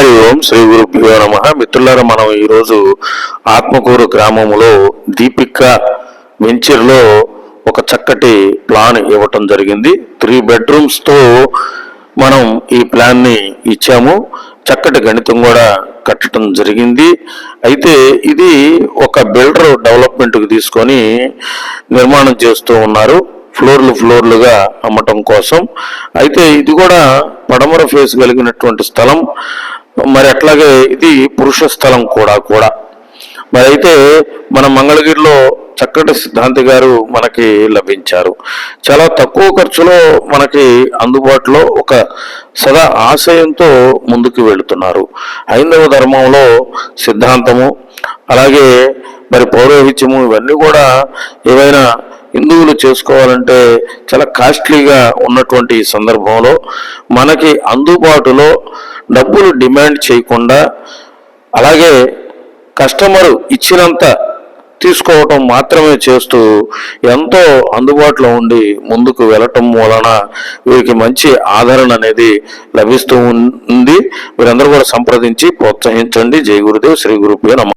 హరి ఓం శ్రీ గురుభ్యో నమ. మిత్రులారా మనం ఈరోజు ఆత్మకూరు గ్రామంలో దీపిక వెంచర్లో ఒక చక్కటి ప్లాన్ ఇవ్వటం జరిగింది. త్రీ బెడ్రూమ్స్తో మనం ఈ ప్లాన్ని ఇచ్చాము. చక్కటి గణితం కూడా కట్టడం జరిగింది. అయితే ఇది ఒక బిల్డర్ డెవలప్మెంట్కి తీసుకొని నిర్మాణం చేస్తూ ఉన్నారు. ఫ్లోర్లు ఫ్లోర్లుగా అమ్మటం కోసం. అయితే ఇది కూడా పడమర ఫేస్ కలిగినటువంటి స్థలం. మరి అట్లాగే ఇది పురుష స్థలం కూడా కూడా. మరి అయితే మన మంగళగిరిలో చక్కటి సిద్ధాంతి గారు మనకి లభించారు. చాలా తక్కువ ఖర్చులో మనకి అందుబాటులో ఒక సదా ఆశయంతో ముందుకు వెళుతున్నారు. హైందవ ధర్మంలో సిద్ధాంతము అలాగే మరి పౌరోహిత్యము ఇవన్నీ కూడా ఏవైనా హిందువులు చేసుకోవాలంటే చాలా కాస్ట్లీగా ఉన్నటువంటి సందర్భంలో మనకి అందుబాటులో డబ్బులు డిమాండ్ చేయకుండా అలాగే కస్టమర్ ఇచ్చినంత తీసుకోవటం మాత్రమే చేస్తూ ఎంతో అందుబాటులో ఉండి ముందుకు వెళ్ళటం వలన వీరికి మంచి ఆదరణ అనేది లభిస్తూ ఉంది. వీరందరూ కూడా సంప్రదించి ప్రోత్సహించండి. జై గురుదేవ్. శ్రీ గురుపే నమ.